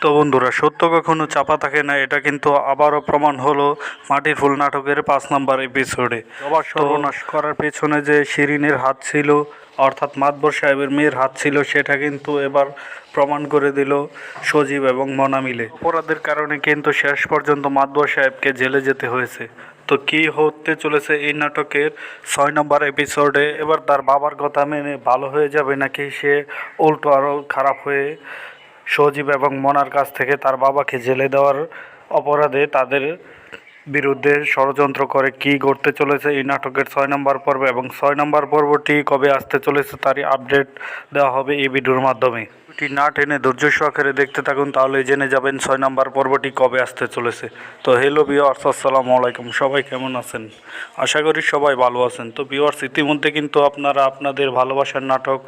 তো বন্ধুরা সত্য কখনো চাপা থাকে না এটা কিন্তু আবারও প্রমাণ হলো মাটির ফুল নাটকের পাঁচ নম্বর এপিসোডে সবার সর্বনাশ করার পেছনে যে শিরিনের হাত ছিল অর্থাৎ মাতবর সাহেবের মেয়ের হাত ছিল সেটা কিন্তু এবার প্রমাণ করে দিল সজীব এবং মনা মিলে। অপরাধের কারণে কিন্তু শেষ পর্যন্ত মাতবর সাহেবকে জেলে যেতে হয়েছে। তো কি হতে চলেছে এই নাটকের ছয় নম্বর এপিসোডে এবার তার বাবার কথা মেনে ভালো হয়ে যাবে নাকি সে উল্টো আরও খারাপ হয়ে সজীব এবং মনার কাছ থেকে তার বাবাকে জেলে দেওয়ার অপরাধে তাদের বিরুদ্ধে ষড়যন্ত্র করে কি ঘটতে চলেছে এই নাটকের ছয় নম্বর পর্বে এবং ছয় নম্বর পর্বটি কবে আসতে চলেছে তারই আপডেট দেওয়া হবে এই ভিডিওর মাধ্যমে। ভিডিওটি না টেনে ধৈর্য সহকারে দেখতে থাকুন তাহলে জেনে যাবেন ছয় নম্বর পর্বটি কবে আসতে চলেছে। তো হ্যালো বিওয়ার্স আসসালামু আলাইকুম। সবাই কেমন আছেন? আশা করি সবাই ভালো আছেন। তো বিওয়ার্স ইতিমধ্যে কিন্তু আপনারা আপনাদের ভালোবাসার নাটক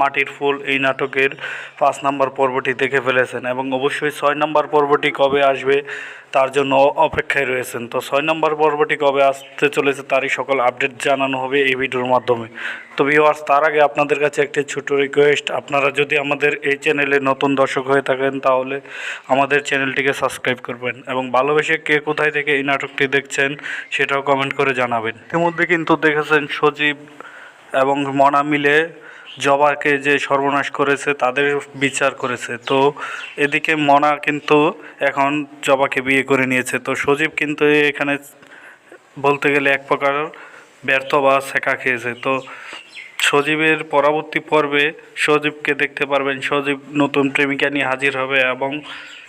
মাটির ফুল এই নাটকের পাঁচ নম্বর পর্বটি দেখে ফেলেছেন এবং অবশ্যই ছয় নম্বর পর্বটি কবে আসবে তার জন্য অপেক্ষায় রয়েছেন। তো ছয় নম্বর পর্বটি কবে আসতে চলেছে তারই সকল আপডেট জানানো হবে এই ভিডিওর মাধ্যমে। তো ভিওয়ার্স তার আগে আপনাদের কাছে একটি ছোট রিকোয়েস্ট আপনারা যদি আমাদের এই চ্যানেলে নতুন দর্শক হয়ে থাকেন, তাহলে আমাদের চ্যানেলটিকে সাবস্ক্রাইব করবেন এবং ভালোবেসে কে কোথায় থেকে এই নাটকটি দেখছেন, সেটাও কমেন্ট করে জানাবেন। ইতিমধ্যে কিন্তু দেখেছেন সজীব এবং মনা মিলে জবাকে যে সর্বনাশ করেছে, তাদের বিচার করেছে। তো এদিকে মনা কিন্তু এখন জবাকে বিয়ে করে নিয়েছে। তো সজীব কিন্তু এখানে বলতে গেলে এক প্রকার ব্যর্থ বা শেখা খেয়েছে। তো সজীবের পরবর্তী পর্বে সজীবকে দেখতে পারবেন। সজীব নতুন প্রেমিকা নিয়ে হাজির হবে এবং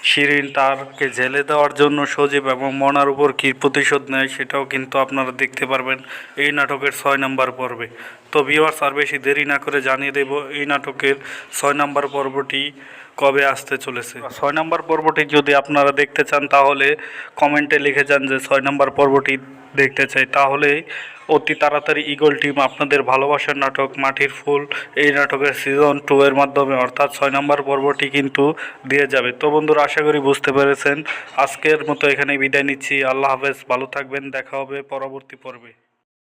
শিরিন তারকে জেলে দেওয়ার জন্য সজীব এবং মনার উপর কী প্রতিশোধ নেয় সেটাও কিন্তু আপনারা দেখতে পারবেন এই নাটকের ছয় নম্বর পর্বে। তো ভিওয়ার্স আর বেশি দেরি না করে জানিয়ে দেব এই নাটকের ছয় নম্বর পর্বটি কবে আসতে চলেছে। ছয় নম্বর পর্বটি যদি আপনারা দেখতে চান, তাহলে কমেন্টে লিখে যান যে ছয় নম্বর পর্বটি দেখতে চাই। তাহলে অতি তাড়াতাড়ি ইগল টিম আপনাদের ভালোবাসার নাটক, মাটির ফুল, এই নাটকের সিজন টু এর মাধ্যমে, অর্থাৎ ছয় নম্বর পর্বটি কিন্তু দিয়ে যাবে। তো বন্ধুরা, আশা করি বুঝতে পেরেছেন। আজকের মতো এখানে বিদায় নিচ্ছি। আল্লাহ হাফেজ, ভালো থাকবেন, দেখা হবে পরবর্তী পর্বে।